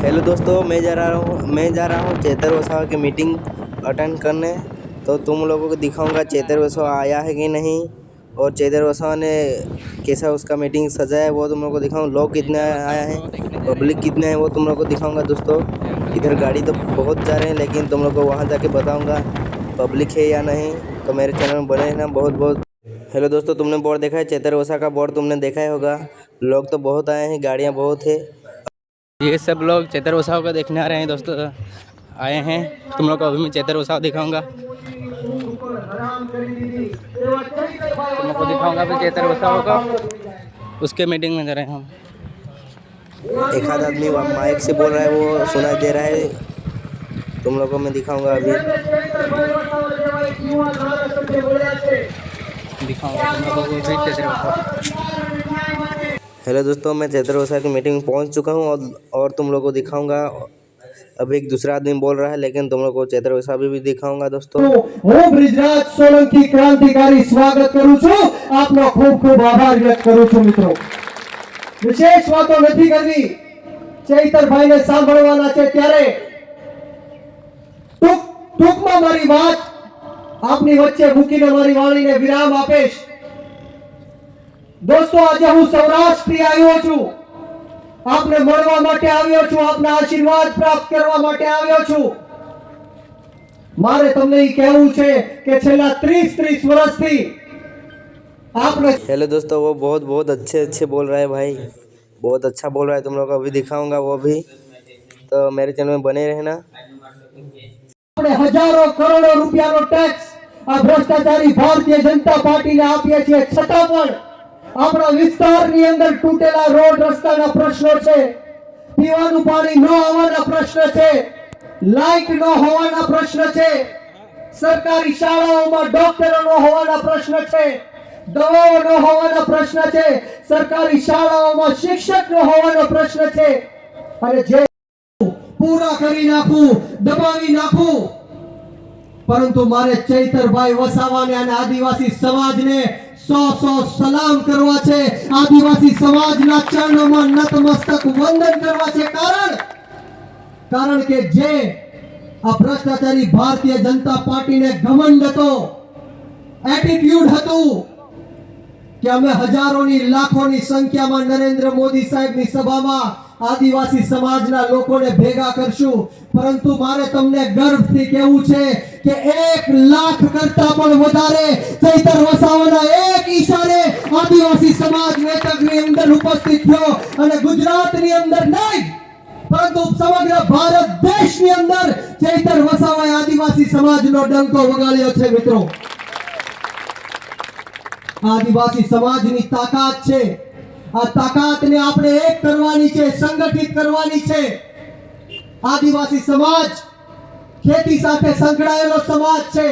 Hello दोस्तों, मैं जा रहा हूँ, मैं जा रहा हूँ चेतर वसावा की मीटिंग अटेंड करने। तो तुम लोगों को दिखाऊँगा चेतर वसावा आया है कि नहीं और चेतर वसावा ने कैसा उसका मीटिंग सजाया है वो तुम लोगों को दिखाऊँ। लोग कितने आया हैं पब्लिक कितने हैं वो तुम लोगों को दिखाऊँगा दोस्तों। इधर गाड़ी तो बहुत जा रहे हैं, लेकिन तुम लोग को वहाँ जाके बताऊँगा पब्लिक है या नहीं। तो मेरे चैनल में बने रहना बहुत बहुत। हेलो दोस्तों, तुमने बोर्ड देखा है? चेतर वसा का बोर्ड तुमने देखा ही होगा। लोग तो बहुत आए हैं, गाड़ियाँ बहुत है। ये सब लोग चैतर वसाव का देखने आ रहे हैं दोस्तों। आए हैं। तुम लोग को अभी मैं चैतर वसाव दिखाऊँगा। तुम लोग को दिखाऊँगा अभी चैतर वसाव का। उसके मीटिंग में जा रहे हैं हम। एक आध आदमी माइक से बोल रहा है वो सुना दे रहा है। तुम लोग को मैं दिखाऊँगा अभी। दिखाऊँगा। तुम लोगों को भी चेतर वसाव हेलो दोस्तों मैं चैत्र वसा की मीटिंग में पहुंच चुका हूं और और तुम लोगों को दिखाऊंगा अभी एक दूसरा आदमी बोल रहा है लेकिन तुम लोग को चैत्र वसा भी, भी दिखाऊंगा दोस्तों હું બ્રિજરાજ સોલંકી ક્રાંતિકારી સ્વાગત કરું છું આપનો ખૂબ ખૂબ આભાર વ્યક્ત કરું છું મિત્રો વિશેષ વાતો નથી કરવી ચૈતરભાઈને સાંભળવાના છે ત્યારે ટૂંક ટૂંકમાં મારી વાત આપની વચ્ચે મૂકીને મારી વાણીને વિરામ આપીશ દોસ્તો આજે હું સૌરાષ્ટ્રથી આવ્યો છું આપને મળવા માટે આવ્યો છું આપના આશીર્વાદ પ્રાપ્ત કરવા માટે આવ્યો છું મારે તમને એ કહેવું છે કે છેલ્લા 30 30 વર્ષથી આપણે हेलो दोस्तों वो बहुत बहुत अच्छे अच्छे बोल रहा है भाई बहुत अच्छा बोल रहा है तुम लोग को अभी दिखाऊंगा वो भी तो मेरे चैनल में बने रहना આપણે હજારો કરોડો રૂપિયાનો ટેક્સ આ ભ્રષ્ટાચારી ભારતીય જનતા પાર્ટીને આપીએ છીએ છતાં પણ આપણા વિસ્તારની અંદર તૂટેલા રોડ રસ્તાના પ્રશ્નો છે. પીવાનું પાણી ન આવવાના પ્રશ્ન છે. લાઇટ ન હોવાના પ્રશ્ન છે. સરકારી શાળાઓમાં ડોક્ટરો ન હોવાના પ્રશ્ન છે. દવાઓ ન હોવાના પ્રશ્ન છે. સરકારી શાળાઓમાં શિક્ષક ન હોવાનો પ્રશ્ન છે. અને જે પૂરા કરી નાખું, દબાવી નાખું. પરંતુ મારે ચૈતરભાઈ વસાવાને અને આદિવાસી સમાજને સો સો સલામ કરવા છે. જે આ ભ્રષ્ટાચારી ભારતીય જનતા પાર્ટીને ઘમંડ હતો એટીટ્યુડ હતું કે અમે હજારોની લાખોની સંખ્યામાં નરેન્દ્ર મોદી સાહેબની સભામાં આદિવાસી સમાજના લોકોને ભેગા કરશું. પરંતુ મારે તમને ગર્વથી કહેવું છે કે એક લાખ કરતા પણ વધારે ચૈતર વસાવાના એક ઈશારે આદિવાસી સમાજ વેતકની અંદર ઉપસ્થિત થયો અને ગુજરાતની અંદર નહીં, પરંતુ સમગ્ર ભારત દેશની અંદર ચૈતર વસાવાએ આદિવાસી સમાજનો ડંકો વગાડ્યો છે મિત્રો. આદિવાસી સમાજની તાકાત છે. આ તાકાતને આપણે એક કરવાની છે, સંગઠિત કરવાની છે. આદિવાસી સમાજ, ખેતી સાથે સંકળાયેલો સમાજ છે.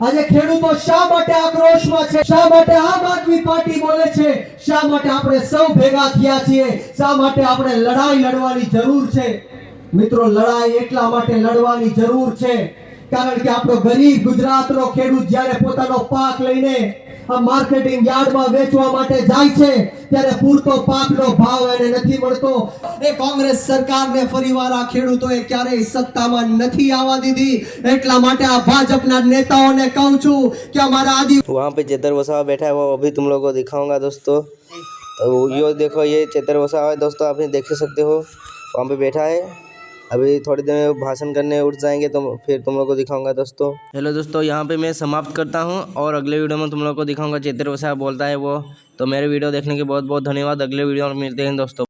આજે ખેડૂતો શા માટે આક્રોશમાં છે? શા માટે આમ આદમી પાર્ટી બોલે છે? શા માટે આપણે સૌ ભેગા થયા છીએ? શા માટે આપણે લડાઈ લડવાની જરૂર છે? મિત્રો, લડાઈ એટલા માટે લડવાની જરૂર છે, કારણ કે આપણો ગરીબ ગુજરાતનો ખેડૂત જ્યારે પોતાનો પાક લઈને આ માર્કેટિંગ યાર્ડમાં વેચવા માટે જાય છે ત્યારે પૂરતો પાકનો ભાવ એને નથી મળતો એ કોંગ્રેસ સરકારને ફરીવાર આ ખેડૂતોએ ક્યારેય સત્તામાં નથી આવવા દીધી એટલા માટે આ ભાજપના નેતાઓને કહું છું કે અમારા આદિ वहाँ पे चेतर वसावा बैठा है वो अभी तुम लोग को दिखाऊंगा दोस्तों तो यो देखो ये चेतर वसावा है दोस्तों आप ये देख सकते हो वहाँ पे बैठा है अभी थोड़ी देर में भाषण करने उठ जाएँगे तो फिर तुम लोग को दिखाऊँगा दोस्तों। हेलो दोस्तों, यहाँ पे मैं समाप्त करता हूँ और अगले वीडियो में तुम लोग को दिखाऊँगा चेतर वसा बोलता है वो। तो मेरे वीडियो देखने के बहुत बहुत धन्यवाद, अगले वीडियो में मिलते हैं दोस्तों।